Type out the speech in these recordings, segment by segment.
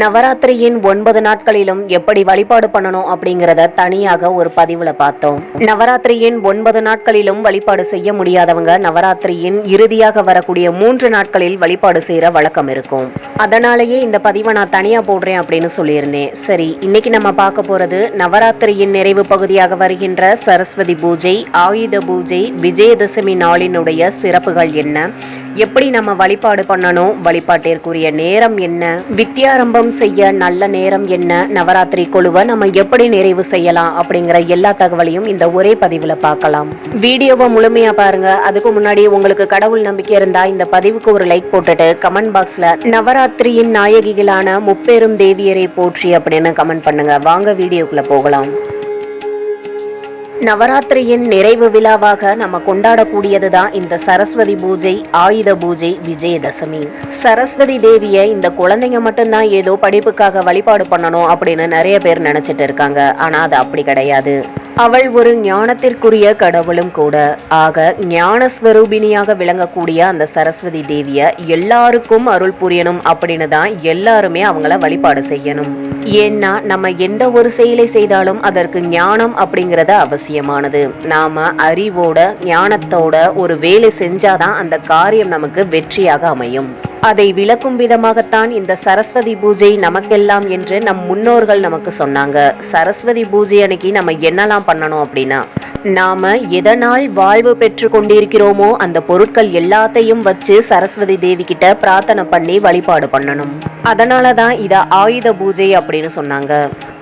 நவராத்திரியின் ஒன்பது நாட்களிலும் எப்படி வழிபாடு பண்ணணும் அப்படிங்கிறத தனியாக ஒரு பதிவுல பார்த்தோம். நவராத்திரியின் ஒன்பது நாட்களிலும் வழிபாடு செய்ய முடியாதவங்க நவராத்திரியின் இறுதியாக வரக்கூடிய மூன்று நாட்களில் வழிபாடு செய்யற வழக்கம் இருக்கும். அதனாலேயே இந்த பதிவை நான் தனியா போடுறேன் அப்படின்னு சொல்லியிருந்தேன். சரி இன்னைக்கு நம்ம பார்க்க போறது நவராத்திரியின் நிறைவு பகுதியாக வருகின்ற சரஸ்வதி பூஜை ஆயுத பூஜை விஜயதசமி நாளினுடைய சிறப்புகள் என்ன? எப்படி நம்ம வழிபாடு பண்ணணும்? வழிபாட்டிற்குரிய நேரம் என்ன? வித்யாரம்பம் செய்ய நல்ல நேரம் என்ன? நவராத்திரி குழுவை நம்ம எப்படி நிறைவு செய்யலாம்? அப்படிங்கிற எல்லா தகவலையும் இந்த ஒரே பதிவுல பார்க்கலாம். வீடியோவை முழுமையா பாருங்க. அதுக்கு முன்னாடி உங்களுக்கு கடவுள் நம்பிக்கை இருந்தா இந்த பதிவுக்கு ஒரு லைக் போட்டுட்டு கமெண்ட் பாக்ஸ்ல நவராத்திரியின் நாயகிகளான முப்பெரும் தேவியரை போற்றி அப்படின்னு கமெண்ட் பண்ணுங்க. வாங்க வீடியோக்குள்ள போகலாம். நவராத்திரியின் நிறைவு விழாவாக நம்ம கொண்டாடக்கூடியது தான் இந்த சரஸ்வதி பூஜை ஆயுத பூஜை விஜயதசமி. சரஸ்வதி தேவியை இந்த குழந்தைங்க மட்டும்தான் ஏதோ படிப்புக்காக வழிபாடு பண்ணணும் அப்படின்னு நிறைய பேர் நினைச்சிட்டு இருக்காங்க. ஆனா அது அப்படி கிடையாது. அவள் ஒரு ஞானத்திற்குரிய கடவுளும் கூட. ஆக ஞானஸ்வரூபிணியாக விளங்கக்கூடிய அந்த சரஸ்வதி தேவிய எல்லாருக்கும் அருள் புரியணும் அப்படின்னு தான் எல்லாருமே அவங்கள வழிபாடு செய்யணும். ஏன்னா நம்ம எந்த ஒரு செயலை செய்தாலும் அதற்கு ஞானம் அப்படிங்கிறது அவசியமானது. நாம அறிவோட ஞானத்தோட ஒரு வேலை செஞ்சாதான் அந்த காரியம் நமக்கு வெற்றியாக அமையும். அதை விளக்கும் விதமாகத்தான் இந்த சரஸ்வதி பூஜை நமக்கெல்லாம் என்று நம் முன்னோர்கள் நமக்கு சொன்னாங்க. சரஸ்வதி பூஜை அன்னைக்கு நம்ம என்னெல்லாம் பண்ணணும் அப்படின்னா நாம எதனால் வாழ்வு பெற்று கொண்டிருக்கிறோமோ அந்த பொருட்கள் எல்லாத்தையும் வச்சு சரஸ்வதி தேவி கிட்ட பிரார்த்தனை பண்ணி வழிபாடு பண்ணணும். அதனால தான் இத ஆயுத பூஜை அப்படின்னு சொன்னாங்க.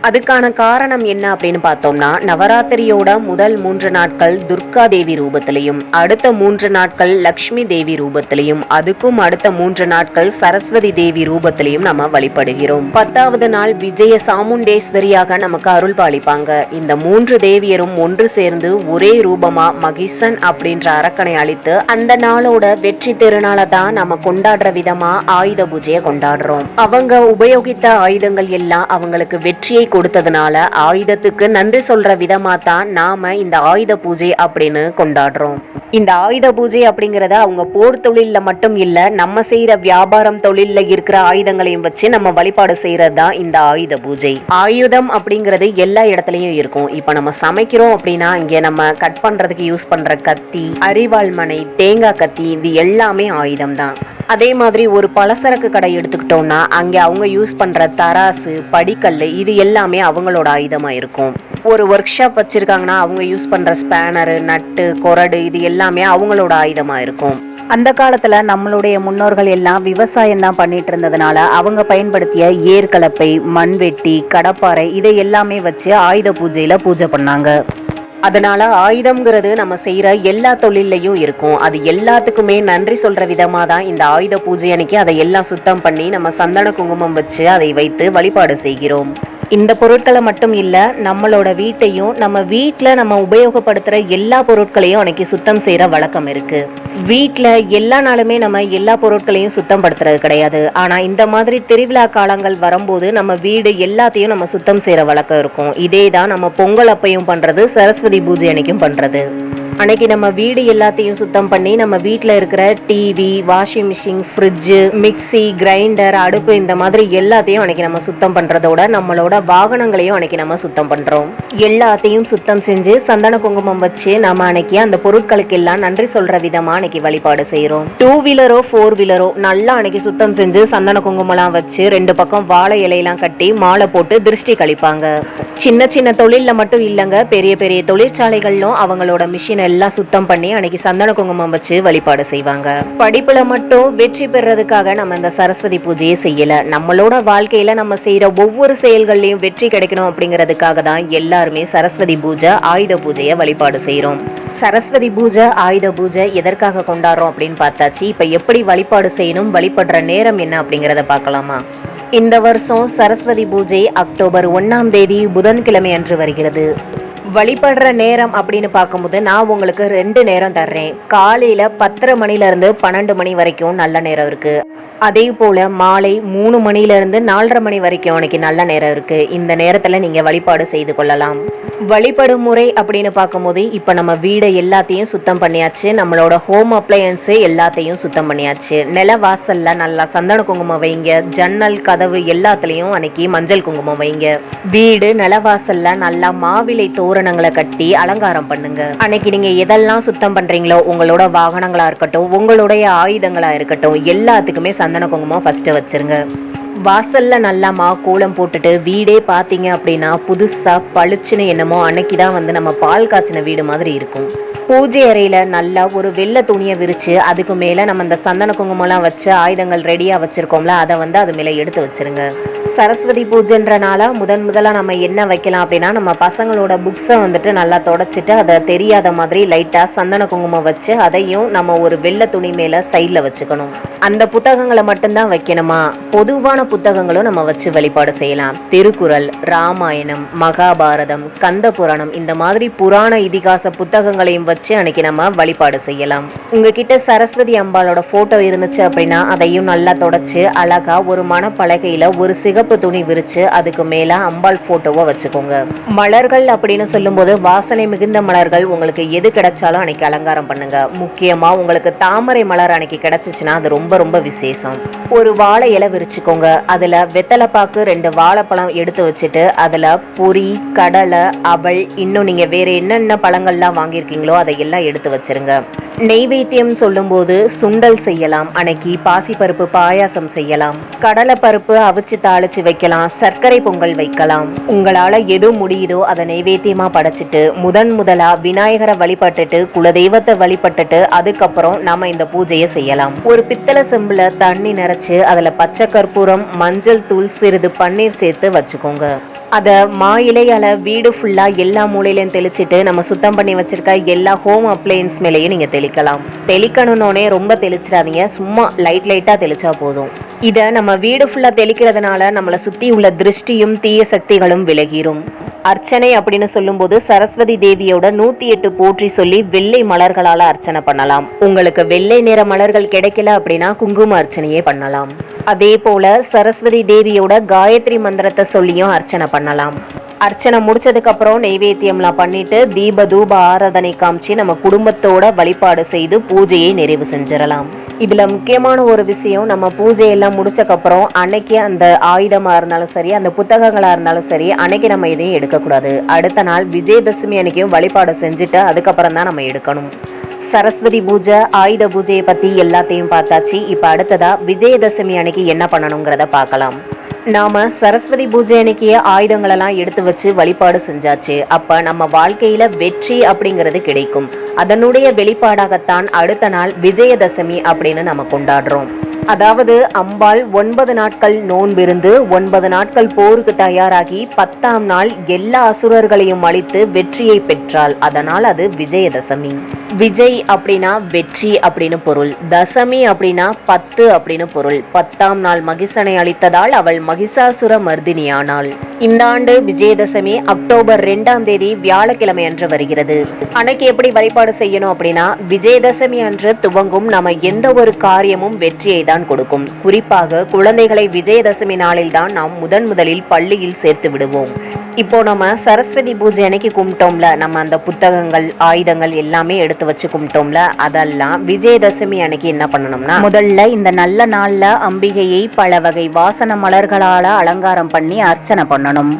அதுக்கான காரணம் என்ன அப்படின்னு பார்த்தோம்னா நவராத்திரியோட முதல் மூன்று நாட்கள் துர்கா தேவி ரூபத்திலையும் அடுத்த மூன்று நாட்கள் லக்ஷ்மி தேவி ரூபத்திலையும் அதுக்கும் அடுத்த மூன்று நாட்கள் சரஸ்வதி தேவி ரூபத்திலையும் நம்ம வழிபடுகிறோம். பத்தாவது நாள் விஜய சாமுண்டேஸ்வரியாக நமக்கு அருள் பாலிப்பாங்க. இந்த மூன்று தேவியரும் ஒன்று சேர்ந்து ஒரே ரூபமா மகிஷன் அப்படின்ற அரக்கனை அளித்து அந்த நாளோட வெற்றி திருநாளை தான் நம்ம கொண்டாடுற விதமா ஆயுத பூஜையை கொண்டாடுறோம். அவங்க உபயோகித்த ஆயுதங்கள் எல்லாம் அவங்களுக்கு வெற்றியை கொடுத்ததுனால ஆயுதத்துக்கு நன்றி சொல்ற விதமா தான் நாம இந்த ஆயுத பூஜை அப்படின்னு கொண்டாடுறோம். இந்த ஆயுத பூஜை அப்படிங்கறத அவங்க போர் தொழில மட்டும் இல்ல நம்ம செய்யற வியாபாரம் தொழில இருக்கிற ஆயுதங்களையும் வச்சு நம்ம வழிபாடு செய்யறது தான் இந்த ஆயுத பூஜை. ஆயுதம் அப்படிங்கிறது எல்லா இடத்துலயும் இருக்கும். இப்ப நம்ம சமைக்கிறோம் அப்படின்னா இங்க நம்ம கட் பண்றதுக்கு யூஸ் பண்ற கத்தி அரிவாள் மனை தேங்காய் கத்தி இது எல்லாமே ஆயுதம் தான் அதே மாதிரி ஒரு பலசரக்கு கடை எடுத்துக்கிட்டோம்னா அங்கே அவங்க யூஸ் பண்ணுற தராசு படிக்கல் இது எல்லாமே எல்லாமே அவங்களோட ஆயுதமாக இருக்கும். ஒரு ஒர்க் ஷாப் வச்சுருக்காங்கன்னா அவங்க யூஸ் பண்ணுற ஸ்பேனரு நட்டு கொரடு இது எல்லாமே அவங்களோட ஆயுதமாக இருக்கும். அந்த காலத்தில் நம்மளுடைய முன்னோர்கள் எல்லாம் விவசாயம் தான் பண்ணிட்டு இருந்ததுனால அவங்க பயன்படுத்திய ஏர்கலப்பை மண்வெட்டி கடப்பாறை இதை எல்லாமே வச்சு ஆயுத பூஜையில் பூஜை பண்ணாங்க. அதனால ஆயுதம்ங்கிறது நம்ம செய்யற எல்லா தொழிலையும் இருக்கும். அது எல்லாத்துக்குமே நன்றி சொல்கிற விதமா தான் இந்த ஆயுத பூஜை அன்னைக்கு அதை எல்லாம் சுத்தம் பண்ணி நம்ம சந்தன குங்குமம் வச்சு அதை வைத்து வழிபாடு செய்கிறோம். இந்த பொருட்களை மட்டும் இல்லை நம்மளோட வீட்டையும் நம்ம வீட்டில் நம்ம உபயோகப்படுத்துகிற எல்லா பொருட்களையும் அன்னைக்கு சுத்தம் செய்கிற வழக்கம் இருக்கு. வீட்டில் எல்லா நாளுமே நம்ம எல்லா பொருட்களையும் சுத்தம் படுத்துறது கிடையாது. ஆனால் இந்த மாதிரி திருவிழா காலங்கள் வரும்போது நம்ம வீடு எல்லாத்தையும் நம்ம சுத்தம் செய்கிற வழக்கம் இருக்கும். இதே தான் நம்ம பொங்கல் அப்பையும் பண்ணுறது சரஸ்வதி பூஜை அன்னைக்கும் பண்ணுறது அன்னைக்கு நம்ம வீடு எல்லாத்தையும் சுத்தம் பண்ணி நம்ம வீட்டில் இருக்கிற TV washing machine fridge mixie grinder அடுப்பு இந்த மாதிரி எல்லாத்தையும் அன்னைக்கு நம்ம சுத்தம் பண்ணுறதோட நம்மளோட வாகனங்களையும் அன்னைக்கு நம்ம சுத்தம் பண்ணுறோம் எல்லாத்தையும் சுத்தம் செஞ்சு சந்தன குங்குமம் வச்சு நம்ம அன்னைக்கு அந்த பொருட்களுக்கு எல்லாம் நன்றி சொல்கிற விதமாக அன்னைக்கு வழிபாடு செய்கிறோம் டூ வீலரோ ஃபோர் வீலரோ நல்லா அன்னைக்கு சுத்தம் செஞ்சு சந்தன குங்குமம்லாம் வச்சு ரெண்டு பக்கம் வாழை இலையெல்லாம் கட்டி மாலை போட்டு திருஷ்டி கழிப்பாங்க. சின்ன சின்ன தொழிலில் மட்டும் இல்லைங்க பெரிய பெரிய தொழிற்சாலைகளிலும் அவங்களோட மிஷினை எல்லாம் சுத்தம் பண்ணி அன்னைக்கு சந்தன குங்குமம் வச்சு வழிபாடு செய்வாங்க. படிப்புல மட்டும் வெற்றி பெறதுக்காக நம்ம இந்த சரஸ்வதி பூஜையை செய்யல. நம்மளோட வாழ்க்கையில நம்ம செய்யற ஒவ்வொரு செயல்கள்லயும் வெற்றி கிடைக்கணும் அப்படிங்கிறதுக்காக தான் எல்லாருமே சரஸ்வதி பூஜை ஆயுத பூஜையை வழிபாடு செய்கிறோம் சரஸ்வதி பூஜை ஆயுத பூஜை எதற்காக கொண்டாடுறோம் அப்படின்னு பார்த்தாச்சு. இப்ப எப்படி வழிபாடு செய்யணும் வழிபடுற நேரம் என்ன அப்படிங்கறத பார்க்கலாமா? இந்த வருஷம் சரஸ்வதி பூஜை அக்டோபர் ஒன்னாம் தேதி புதன்கிழமை அன்று வருகிறது. வழிபடுற நேரம் அப்படின்னு பார்க்கும்போது நான் உங்களுக்கு ரெண்டு நேரம் தர்றேன். காலையில பத்தரை மணிலேருந்து பன்னெண்டு மணி வரைக்கும் நல்ல நேரம் இருக்கு. அதே போல மாலை மூணு மணிலேருந்து நாலரை மணி வரைக்கும் அன்னைக்கு நல்ல நேரம் இருக்கு. இந்த நேரத்தில் நீங்கள் வழிபாடு செய்து கொள்ளலாம். வழிபடும் முறை அப்படின்னு பார்க்கும்போது இப்போ நம்ம வீடை எல்லாத்தையும் சுத்தம் பண்ணியாச்சு. நம்மளோட ஹோம் அப்ளையன்ஸு எல்லாத்தையும் சுத்தம் பண்ணியாச்சு. நில வாசல்ல நல்லா சந்தன குங்குமம் வைங்க. ஜன்னல் கதவு எல்லாத்துலேயும் அன்னைக்கு மஞ்சள் குங்குமம் வைங்க. வீடு நிலவாசல்ல நல்லா மாவிலை ஆபரணங்களை கட்டி அலங்காரம் பண்ணுங்க. அன்னைக்கு நீங்க எதெல்லாம் சுத்தம் பண்றீங்களோ உங்களோட வாகனங்களா இருக்கட்டும் உங்களுடைய ஆயுதங்களா இருக்கட்டும் எல்லாத்துக்குமே சந்தன குங்குமம் ஃபர்ஸ்ட் வச்சிருங்க. வாசல்ல நல்லா மா கோலம் போட்டுட்டு வீடே பார்த்தீங்க அப்படின்னா புதுசா பளிச்சுன்னு என்னமோ அன்னைக்கு தான் வந்து நம்ம பால் காய்ச்சின வீடு மாதிரி இருக்கும். பூஜை அறையில் நல்லா ஒரு வெள்ளை துணியை விரித்து அதுக்கு மேலே நம்ம இந்த சந்தன குங்குமம்லாம் வச்சு ஆயுதங்கள் ரெடியாக வச்சுருக்கோம்ல அதை வந்து அது மேலே எடுத்து வச்சிருங்க. சரஸ்வதி பூஜைன்றனால முதன் முதலாக நம்ம என்ன வைக்கலாம் அப்படின்னா நம்ம பசங்களோட புக்ஸை வந்துட்டு நல்லா தொடச்சிட்டு அதை தெரியாத மாதிரி லைட்டாக சந்தன குங்குமம் வச்சு அதையும் நம்ம ஒரு வெள்ளை துணி மேலே சைடில் வச்சுக்கணும். அந்த புத்தகங்களை மட்டும்தான் வைக்கணுமா? பொதுவான புத்தகங்களும் நம்ம வச்சு வழிபாடு செய்யலாம். திருக்குறள் ராமாயணம் மகாபாரதம் கந்த புராணம் இந்த மாதிரி புராண இதிகாச புத்தகங்களையும் வச்சு அன்னைக்கு நம்ம வழிபாடு செய்யலாம். உங்ககிட்ட சரஸ்வதி அம்பாளோட ஃபோட்டோ இருந்துச்சு அப்படின்னா அதையும் நல்லா தொடச்சி அழகா ஒரு மணப்பலகையில் ஒரு சிகப்பு துணி விரித்து அதுக்கு மேலே அம்பாள் ஃபோட்டோவை வச்சுக்கோங்க. மலர்கள் அப்படின்னு சொல்லும்போது வாசனை மிகுந்த மலர்கள் உங்களுக்கு எது கிடைச்சாலும் அன்னைக்கு அலங்காரம் பண்ணுங்க. முக்கியமாக உங்களுக்கு தாமரை மலர் அன்னைக்கு கிடைச்சிச்சுன்னா அது ரொம்ப ரொம்ப விசேஷம். ஒரு வாழை இலை விரிச்சுக்கோங்க. அதில் வெத்தலைப்பாக்கு ரெண்டு வாழைப்பழம் எடுத்து வச்சுட்டு அதில் பொரி கடலை அவள் இன்னும் நீங்கள் வேறு என்னென்ன பழங்கள்லாம் வாங்கியிருக்கீங்களோ அதையெல்லாம் எடுத்து வச்சிருங்க. நெய்வேத்தியம் சொல்லும்போது சுண்டல் செய்யலாம் அன்னைக்கு பாசிப்பருப்பு பாயாசம் செய்யலாம். கடலை பருப்பு அவிச்சு தாளிச்சு வைக்கலாம் சர்க்கரை பொங்கல் வைக்கலாம். உங்களால எது முடியுதோ அதை நெய்வேத்தியமா படைச்சிட்டு முதன் முதலா விநாயகரை வழிபட்டுட்டு குலதெய்வத்தை வழிபட்டுட்டு அதுக்கப்புறம் நாம இந்த பூஜையை செய்யலாம். ஒரு பித்தளை செம்புல தண்ணி நிறைச்சு அதுல பச்சை கற்பூரம் மஞ்சள் தூள் சிறிது பன்னீர் சேர்த்து வச்சுக்கோங்க. அதை மா இலையால் வீடு ஃபுல்லாக எல்லா மூலையிலையும் தெளிச்சிட்டு நம்ம சுத்தம் பண்ணி வச்சுருக்க எல்லா ஹோம் அப்ளையன்ஸ் மேலேயும் நீங்கள் தெளிக்கலாம். தெளிக்கணுன்னே ரொம்ப தெளிச்சிடாதீங்க. சும்மா லைட் லைட்டாக தெளிச்சா போதும். இதை நம்ம வீடு ஃபுல்லாக தெளிக்கிறதுனால நம்மளை சுற்றி உள்ள திருஷ்டியும் தீய சக்திகளும் விலகிரும். அர்ச்சனை அப்படின்னு சொல்லும்போது சரஸ்வதி தேவியோட நூத்தி எட்டு போற்றி சொல்லி வெள்ளை மலர்களால அர்ச்சனை பண்ணலாம். உங்களுக்கு வெள்ளை நிற மலர்கள் கிடைக்கல அப்படின்னா குங்கும அர்ச்சனையே பண்ணலாம். அதே போல் சரஸ்வதி தேவியோட காயத்ரி மந்திரத்தை சொல்லியும் அர்ச்சனை பண்ணலாம். அர்ச்சனை முடிச்சதுக்கப்புறம் நெய்வேத்தியம்லாம் பண்ணிட்டு தீப தூப ஆராதனை காமிச்சு நம்ம குடும்பத்தோட வழிபாடு செய்து பூஜையை நிறைவு செஞ்சிடலாம். இதில் முக்கியமான ஒரு விஷயம் நம்ம பூஜையெல்லாம் முடிச்சக்கப்புறம் அன்னைக்கு அந்த ஆயுதமாக இருந்தாலும் சரி அந்த புத்தகங்களாக இருந்தாலும் சரி அன்னைக்கு நம்ம எதையும் எடுக்கக்கூடாது. அடுத்த நாள் விஜயதசமி அன்னைக்கும் வழிபாடு செஞ்சுட்டு அதுக்கப்புறம் தான் நம்ம எடுக்கணும். சரஸ்வதி பூஜை ஆயுத பூஜையை பத்தி எல்லாத்தையும் பார்த்தாச்சு. இப்போ அடுத்ததா விஜயதசமி அன்னைக்கு என்ன பண்ணணுங்கிறத பார்க்கலாம். நாம சரஸ்வதி பூஜை அன்னைக்கு ஆயுதங்களெல்லாம் எடுத்து வச்சு வழிபாடு செஞ்சாச்சு. அப்ப நம்ம வாழ்க்கையில வெற்றி அப்படிங்கிறது கிடைக்கும். அதனுடைய வெளிப்பாடாகத்தான் அடுத்த நாள் விஜயதசமி அப்படின்னு நம்ம கொண்டாடுறோம். அதாவது அம்பாள் ஒன்பது நாட்கள் நோன்பிருந்து ஒன்பது நாட்கள் போருக்கு தயாராகி பத்தாம் நாள் எல்லா அசுரர்களையும் அழித்து வெற்றியை பெற்றாள். அதனால் அது விஜயதசமி. விஜய் அப்படின்னா வெற்றி அப்படின்னு பொருள். தசமி அப்படின்னா பத்து அப்படின்னு பொருள். பத்தாம் நாள் மகிஷனை அளித்ததால் அவள் மகிஷாசுர மர்தினியானாள். இந்த ஆண்டு விஜயதசமி அக்டோபர் ரெண்டாம் தேதி வியாழக்கிழமை அன்று வருகிறது. அன்னைக்கு எப்படி வழிபாடு செய்யணும் அப்படின்னா விஜயதசமி அன்று துவங்கும் நம்ம எந்த ஒரு காரியமும் வெற்றியை தான் கொடுக்கும். குறிப்பாக குழந்தைகளை விஜயதசமி நாளில் தான் நாம் முதன் முதலில் பள்ளியில் சேர்த்து விடுவோம். இப்போ நம்ம சரஸ்வதி பூஜை அன்னைக்கு கும்பிட்டோம்ல நம்ம அந்த புத்தகங்கள் ஆயுதங்கள் எல்லாமே எடுத்து வச்சு கும்பிட்டோம்ல அதெல்லாம் விஜயதசமி அன்னைக்கு என்ன பண்ணணும்னா முதல்ல இந்த நல்ல நாள்ல அம்பிகையை பல வகை வாசன மலர்களால அலங்காரம் பண்ணி அர்ச்சனை பண்ணணும்.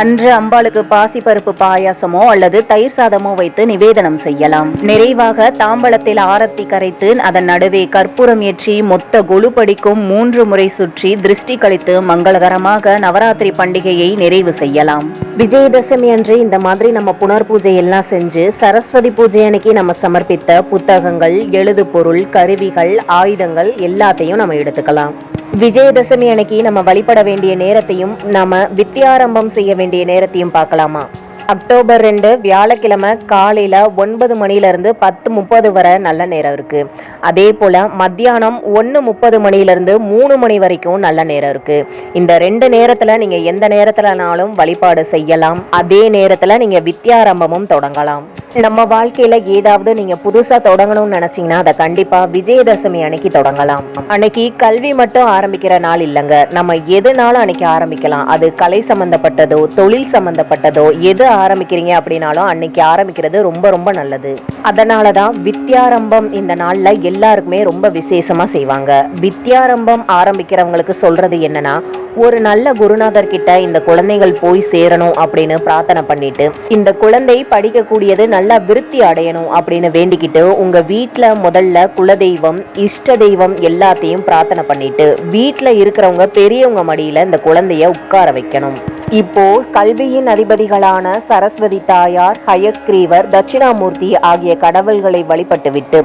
அன்று அம்பாளுக்கு பாசிப்பருப்பு பாயாசமோ அல்லது தயிர் சாதமோ வைத்து நிவேதனம் செய்யலாம். நிறைவாக தாம்பளத்தில் ஆரத்தி கரைத்து அதன் நடுவே கற்பூரம் ஏற்றி மொத்த கொலு படிக்கும் மூன்று முறை சுற்றி திருஷ்டி கழித்து மங்களகரமாக நவராத்திரி பண்டிகையை நிறைவு செய்யலாம். விஜயதசமி அன்று இந்த மாதிரி நம்ம புனர் பூஜை எல்லாம் செஞ்சு சரஸ்வதி பூஜை அன்னைக்கு நம்ம சமர்ப்பித்த புத்தகங்கள் எழுது பொருள் கருவிகள் ஆயுதங்கள் எல்லாத்தையும் நம்ம எடுத்துக்கலாம். விஜயதசமி அன்னைக்கு நம்ம வழிபட வேண்டிய நேரத்தையும் நாம வித்தியாரம்பம் செய்ய வேண்டிய நேரத்தையும் பார்க்கலாமா? அக்டோபர் ரெண்டு வியாழக்கிழமை காலையில் ஒன்பது மணிலேருந்து பத்து முப்பது வரை நல்ல நேரம் இருக்குது அதே போல் மத்தியானம் ஒன்று முப்பது மணிலேருந்து மூணு மணி வரைக்கும் நல்ல நேரம் இருக்குது இந்த ரெண்டு நேரத்தில் நீங்கள் எந்த நேரத்தில்னாலும் வழிபாடு செய்யலாம். அதே நேரத்தில் நீங்கள் வித்யாரம்பமும் தொடங்கலாம். நம்ம வாழ்க்கையில் ஏதாவது நீங்கள் புதுசாக தொடங்கணும்னு நினச்சிங்கன்னா அதை கண்டிப்பாக விஜயதசமி அன்னைக்கு தொடங்கலாம். அன்னைக்கு கல்வி மட்டும் ஆரம்பிக்கிற நாள் இல்லைங்க. நம்ம எதுனாலும் அன்னைக்கு ஆரம்பிக்கலாம். அது கலை சம்மந்தப்பட்டதோ தொழில் சம்மந்தப்பட்டதோ எது ஆரம்பிக்கிறீங்க அப்படின்னாலும் அன்னைக்கு ஆரம்பிக்கிறது ரொம்ப ரொம்ப நல்லது. அதனால தான் வித்யாரம்பம் இந்த நாளில் எல்லாருக்குமே ரொம்ப விசேஷமாக செய்வாங்க. வித்யாரம்பம் ஆரம்பிக்கிறவங்களுக்கு சொல்கிறது என்னன்னா ஒரு நல்ல குருநாதர் கிட்ட இந்த குழந்தைகள் போய் சேரணும் அப்படின்னு பிரார்த்தனை பண்ணிட்டு இந்த குழந்தை படிக்கக்கூடியது நல்லா விருத்தி அடையணும் அப்படின்னு வேண்டிக்கிட்டு உங்க வீட்டில் முதல்ல குலதெய்வம் இஷ்ட தெய்வம் எல்லாத்தையும் பிரார்த்தனை பண்ணிட்டு வீட்டில் இருக்கிறவங்க பெரியவங்க மடியில இந்த குழந்தைய உட்கார வைக்கணும். இப்போ கல்வியின் அதிபதிகளான சரஸ்வதி தாயார் ஹயக்ரீவர் தட்சிணாமூர்த்தி ஆகிய கடவுள்களை வழிபட்டுவிட்டு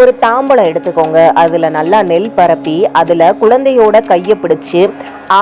ஒரு தாம்பலம் எடுத்துக்கோங்க. அதுல நல்லா நெல் பரப்பி அதுல குழந்தையோட கையை பிடிச்சு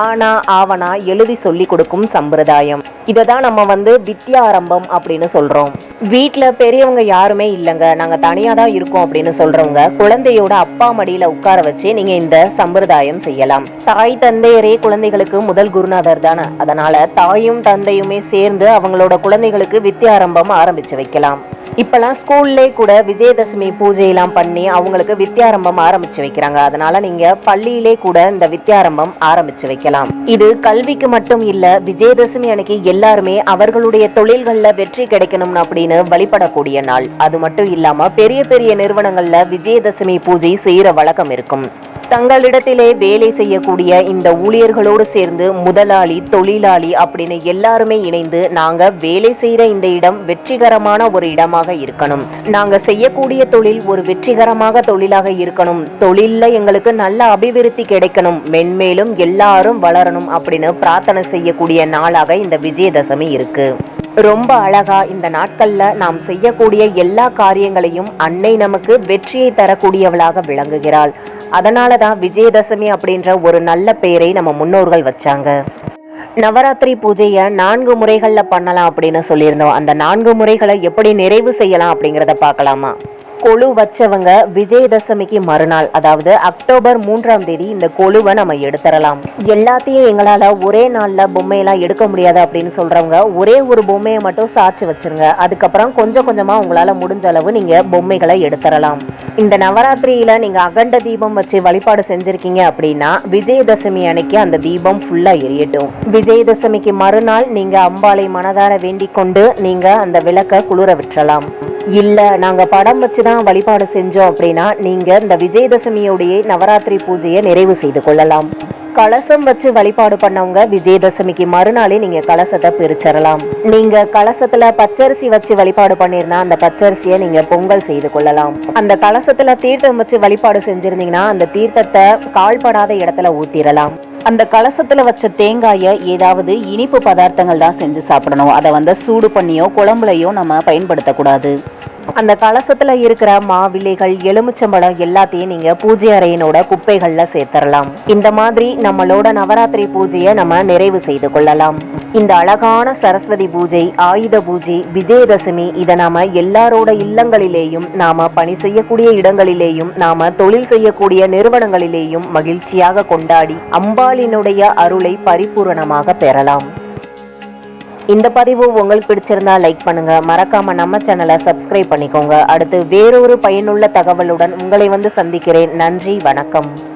ஆனா ஆவனா எழுதி சொல்லி கொடுக்கும் சம்பிரதாயம். இதை தான் நம்ம வந்து வித்யாரம்பம் அப்படின்னு சொல்றோம். வீட்டில் பெரியவங்க யாருமே இல்லைங்க. நாங்கள் தனியாக தான் இருக்கோம் அப்படின்னு சொல்றவங்க குழந்தையோட அப்பா மடியில் உட்கார வச்சு நீங்கள் இந்த சம்பிரதாயம் செய்யலாம். தாய் தந்தையரே குழந்தைகளுக்கு முதல் குருநாதர் தானே. அதனால் தாயும் தந்தையுமே சேர்ந்து அவங்களோட குழந்தைகளுக்கு வித்தியாரம்பம் ஆரம்பிச்சு வைக்கலாம். இப்பெல்லாம் ஸ்கூல்லே கூட விஜயதசமி பூஜையெல்லாம் பண்ணி அவங்களுக்கு வித்யாரம்பம் ஆரம்பிச்சு வைக்கிறாங்க. அதனால நீங்கள் பள்ளியிலே கூட இந்த வித்யாரம்பம் ஆரம்பிச்சு வைக்கலாம். இது கல்விக்கு மட்டும் இல்லை விஜயதசமி அன்னைக்கு எல்லாருமே அவர்களுடைய தொழில்களில் வெற்றி கிடைக்கணும் அப்படின்னு வழிபடக்கூடிய நாள். அது மட்டும் இல்லாமல் பெரிய பெரிய நிறுவனங்கள்ல விஜயதசமி பூஜை செய்கிற வழக்கம் இருக்கும். தங்களிடத்திலே வேலை செய்யக்கூடிய இந்த ஊழியர்களோடு சேர்ந்து முதலாளி தொழிலாளி அப்படின்னு எல்லாருமே இணைந்து நாங்க வேலை செய்யற இந்த இடம் வெற்றிகரமான ஒரு இடமாக இருக்கணும். நாங்க செய்யக்கூடிய தொழில் ஒரு வெற்றிகரமாக தொழிலாக இருக்கணும். தொழில்ல எங்களுக்கு நல்ல அபிவிருத்தி கிடைக்கணும். மென்மேலும் எல்லாரும் வளரணும் அப்படின்னு பிரார்த்தனை செய்யக்கூடிய நாளாக இந்த விஜயதசமி இருக்கு. ரொம்ப அழகா இந்த நாட்கள்ல நாம் செய்யக்கூடிய எல்லா காரியங்களையும் அன்னை நமக்கு வெற்றியை தரக்கூடியவளாக விளங்குகிறாள். அதனால தான் விஜயதசமி அப்படின்ற ஒரு நல்ல பெயரை நம்ம முன்னோர்கள் வச்சாங்க. நவராத்திரி பூஜையை நான்கு முறைகளில் பண்ணலாம் அப்படின்னு சொல்லியிருந்தோம். அந்த நான்கு முறைகளை எப்படி நிறைவு செய்யலாம் அப்படிங்கிறத பார்க்கலாமா? கொழு வச்சவங்க விஜயதசமிக்கு மறுநாள் அதாவது அக்டோபர் மூன்றாம் தேதி இந்த கொழுவை நம்ம எடுத்துடலாம் எல்லாத்தையும் எங்களால் ஒரே நாளில் பொம்மையெல்லாம் எடுக்க முடியாது அப்படின்னு சொல்கிறவங்க ஒரே ஒரு பொம்மையை மட்டும் சாட்சி வச்சிருங்க. அதுக்கப்புறம் கொஞ்சம் கொஞ்சமாக உங்களால் முடிஞ்ச அளவு நீங்கள் பொம்மைகளை எடுத்துடலாம் இந்த நவராத்திரியில் நீங்கள் அகண்ட தீபம் வச்சு வழிபாடு செஞ்சுருக்கீங்க அப்படின்னா விஜயதசமி அன்னைக்கு அந்த தீபம் ஃபுல்லாக எரியட்டும். விஜயதசமிக்கு மறுநாள் நீங்கள் அம்பாளை மனதார வேண்டிக் கொண்டு நீங்கள் அந்த விளக்கை குளிர விட்டுறலாம் இல்லை நாங்கள் படம் வச்சு தான் வழிபாடு செஞ்சோம் அப்படின்னா நீங்கள் இந்த விஜயதசமியோடைய நவராத்திரி பூஜையை நிறைவு செய்து கொள்ளலாம். கலசம் வச்சு வழிபாடு பண்ணவங்க விஜயதசமிக்கு மறுநாளே நீங்க கலசத்தை பிரிச்சிடலாம். நீங்க கலசத்துல பச்சரிசி வச்சு வழிபாடு பண்ணிருந்தா அந்த பச்சரிசியை நீங்க பொங்கல் செய்து கொள்ளலாம். அந்த கலசத்துல தீர்த்தம் வச்சு வழிபாடு செஞ்சிருந்தீங்கன்னா அந்த தீர்த்தத்தை கால்படாத இடத்துல ஊத்திரலாம் அந்த கலசத்துல வச்ச தேங்காயை ஏதாவது இனிப்பு பதார்த்தங்கள் தான் செஞ்சு சாப்பிடணும். அதை வந்து சூடு பண்ணியோ குழம்புலையோ நம்ம பயன்படுத்தக்கூடாது. அந்த கலசத்துல இருக்கிற மாவிலைகள் எலுமிச்சம்பழம் எல்லாத்தையும் நீங்க பூஜை அறையினோட குப்பைகள்ல சேர்த்துடலாம் இந்த மாதிரி நம்மளோட நவராத்திரி பூஜையை நம்ம நிறைவு செய்து கொள்ளலாம். இந்த அழகான சரஸ்வதி பூஜை ஆயுத பூஜை விஜயதசமி இதை நாம எல்லாரோட இல்லங்களிலேயும் நாம பணி செய்யக்கூடிய இடங்களிலேயும் நாம தொழில் செய்யக்கூடிய நிறுவனங்களிலேயும் மகிழ்ச்சியாக கொண்டாடி அம்பாளினுடைய அருளை பரிபூரணமாக பெறலாம். இந்த பதிவு உங்களுக்கு பிடிச்சிருந்தா லைக் பண்ணுங்க. மறக்காம நம்ம சேனலை சப்ஸ்கிரைப் பண்ணிக்கோங்க. அடுத்து வேறொரு பயனுள்ள தகவலுடன் உங்களை வந்து சந்திக்கிறேன். நன்றி வணக்கம்.